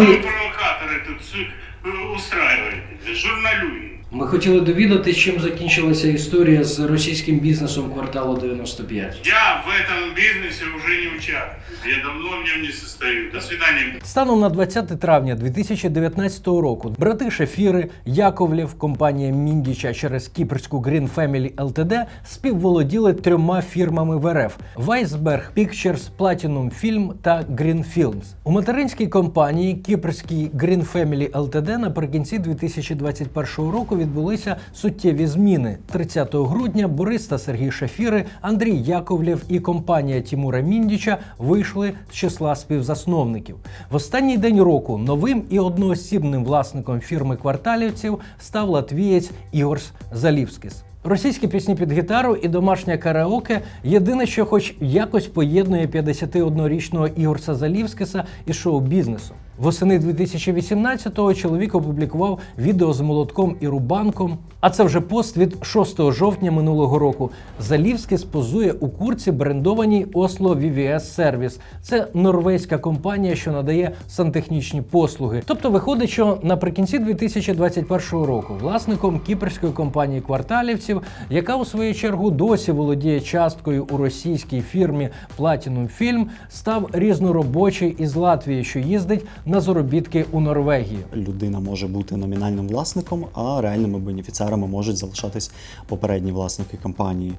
Ми, провокаторы тут э, устраиваете, журналюги. Ми хотіли довідатися, чим закінчилася історія з російським бізнесом кварталу 95. Я в этом бизнесе уже не участвую. Я давно в нем не состою. До свидания. Станом на 20 травня 2019 року брати Шефіри, Яковлєв, компанія Міндіча через кіпрську Green Family Ltd співволоділи трьома фірмами в РФ: Weisberg Pictures, Platinum Film та Green Films. У материнській компанії кіпрській Green Family Ltd наприкінці 2021 року відбулися суттєві зміни. 30 грудня Борис та Сергій Шафіри, Андрій Яковлєв і компанія Тімура Міндіча вийшли з числа співзасновників. В останній день року новим і одноосібним власником фірми кварталівців став латвієць Ігорс Залівскис. Російські пісні під гітару і домашнє караоке єдине, що хоч якось поєднує 51-річного Ігорса Залівскиса із шоу-бізнесом. Восени 2018-го чоловік опублікував відео з молотком і рубанком. А це вже пост від 6 жовтня минулого року. Залівський позує у курці брендованій Oslo VVS Service. Це норвезька компанія, що надає сантехнічні послуги. Тобто виходить, що наприкінці 2021 року власником кіпрської компанії кварталівців, яка у свою чергу досі володіє часткою у російській фірмі Platinum Film, став різноробочий із Латвії, що їздить на заробітки у Норвегії. людина може бути номінальним власником, а реальними бенефіціарами можуть залишатись попередні власники компанії.